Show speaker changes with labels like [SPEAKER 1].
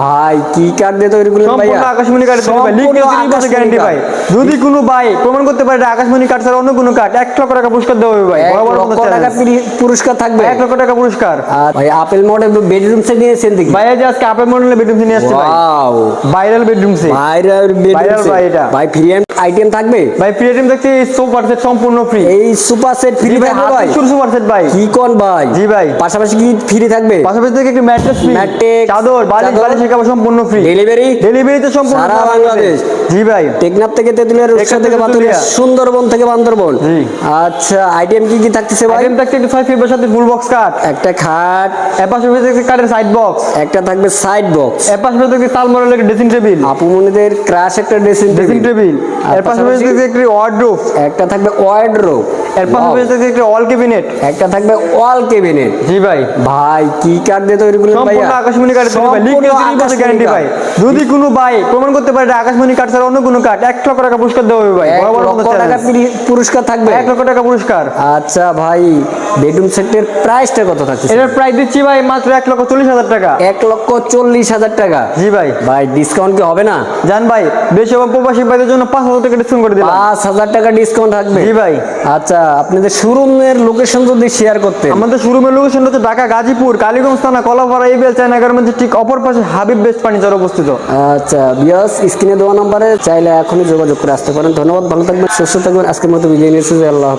[SPEAKER 1] ভাই কি দিয়ে তৈরি করলেন
[SPEAKER 2] সম্পূর্ণ আকাশমণি তৈরি ভাই গ্যারান্টি ভাই যদি কোনো ভাই প্রমাণ করতে পারে আকাশমণি ছাড়া অন্য কোনো কাঠ এক লক্ষ টাকা পুরস্কার দেওয়া হবে ভাই। বরাবর
[SPEAKER 1] লক্ষ টাকা পুরস্কার থাকবে।
[SPEAKER 2] এক লক্ষ টাকা পুরস্কার।
[SPEAKER 1] ভাই আপেল মডেল বেডরুম সেট নিয়েছেন দেখি।
[SPEAKER 2] ভাই যে আজকে আপেল মডেলের বেডরুম নিয়ে আসছে ভাই।
[SPEAKER 1] Wow
[SPEAKER 2] viral bedroom
[SPEAKER 1] viral bedroom
[SPEAKER 2] ভাই এটা।
[SPEAKER 1] ভাই ফ্রি আইটেম থাকবে?
[SPEAKER 2] ভাই ফ্রি আইটেম সোফার সেট সম্পূর্ণ ফ্রি
[SPEAKER 1] এই সুপার সেট ফ্রি
[SPEAKER 2] ভাই
[SPEAKER 1] ভাই।
[SPEAKER 2] সুপার সেট ভাই।
[SPEAKER 1] কি কোন ভাই?
[SPEAKER 2] জি ভাই।
[SPEAKER 1] পাশাপাশি কি ফ্রি থাকবে?
[SPEAKER 2] পাশাপাশি থেকে একটি ম্যাট্রেস ফ্রি
[SPEAKER 1] Mattress,
[SPEAKER 2] চাদর বালিশ
[SPEAKER 1] চাদর।
[SPEAKER 2] কাপড় সম্পূর্ণ ফ্রি
[SPEAKER 1] ডেলিভারি
[SPEAKER 2] ডেলিভারি তো সম্পূর্ণ
[SPEAKER 1] সারা বাংলাদেশ।
[SPEAKER 2] জি ভাই।
[SPEAKER 1] টেকনাফ থেকে তেতুলিয়া রূপসা থেকে
[SPEAKER 2] থেকে
[SPEAKER 1] বান্দরবান সুন্দরবন থেকে বান্দরবন। আচ্ছা আইটেম কি কি থাকতেছে ভাই?
[SPEAKER 2] আইটেম থাকছে একটি ছয় ফিটের সাথে ফুল বক্স কাট
[SPEAKER 1] একটা খাট।
[SPEAKER 2] এর পাশাপাশি একটি কাঠের সাইড বক্স
[SPEAKER 1] একটা থাকবে সাইড বক্স
[SPEAKER 2] পাশাপাশি একটি তাল মডেলের একটি ড্রেসিং টেবিল
[SPEAKER 1] আপুমনিদের ক্রাশ একটা ড্রেসিং
[SPEAKER 2] ড্রেসিং
[SPEAKER 1] টেবিল
[SPEAKER 2] পাশাপাশি? থাকছে একটি ওয়ার্ডরোব
[SPEAKER 1] একটা থাকবে ওয়ার্ডরোব
[SPEAKER 2] এর পাশাপাশি থাকছে একটি অল ক্যাবিনেট
[SPEAKER 1] একটা থাকবে ওয়াল কেবিনেট
[SPEAKER 2] জি ভাই।
[SPEAKER 1] ভাই কি কাঠ দিয়ে তৈরি করলেন ভাইয়া?
[SPEAKER 2] সম্পূর্ণ আকাশমণি কাঠ তৈরি ভাই। লিখিত
[SPEAKER 1] আকাশমণি
[SPEAKER 2] গ্যারান্টি ভাই। যদি কোনো ভাই প্রমাণ করতে পারে আকাশমণি কাঠ ছাড়া অন্য কোনো কাঠ এক লক্ষ টাকা পুরস্কার দেওয়া হবে ভাই। বরাবর
[SPEAKER 1] লক্ষ টাকা পুরস্কার থাকবে?
[SPEAKER 2] এক লক্ষ টাকা পুরস্কার।
[SPEAKER 1] আচ্ছা ভাই বেডরুম সেটের প্রাইসটা কত থাকছে?
[SPEAKER 2] এটার প্রাইস দিচ্ছি ভাই মাত্র এক লক্ষ চল্লিশ হাজার টাকা।
[SPEAKER 1] এক লক্ষ চল্লিশ হাজার টাকা।
[SPEAKER 2] জি ভাই।
[SPEAKER 1] ভাই ডিসকাউন্ট কি হবে না?
[SPEAKER 2] জান ভাই দেশে এবং প্রবাসী ভাইদের জন্য পাঁচ হাজার টাকা ডিসকাউন্ট করে দিলাম।
[SPEAKER 1] পাঁচ হাজার টাকা ডিসকাউন্ট থাকবে।
[SPEAKER 2] জি ভাই।
[SPEAKER 1] আচ্ছা আপনাদের শোরুমের লোকেশন যদি শেয়ার করতেন।
[SPEAKER 2] আমাদের শোরুমের লোকেশন হচ্ছে ঢাকা গাজীপুর কালীগঞ্জ থানা কলাপাড়া এবিএল চায়না গার্মেন্টসের ঠিক অপর পাশে হাবিব বেস্ট ফার্নিচার অবস্থিত।
[SPEAKER 1] আচ্ছা বিয়াস স্ক্রিনে দেওয়া নাম্বারে চাইলে এখনই যোগাযোগ করে আসতে পারেন। ধন্যবাদ ভালো থাকবেন সুস্থ থাকবেন। আজকের মতো বিজয় নিয়েছি আল্লাহ।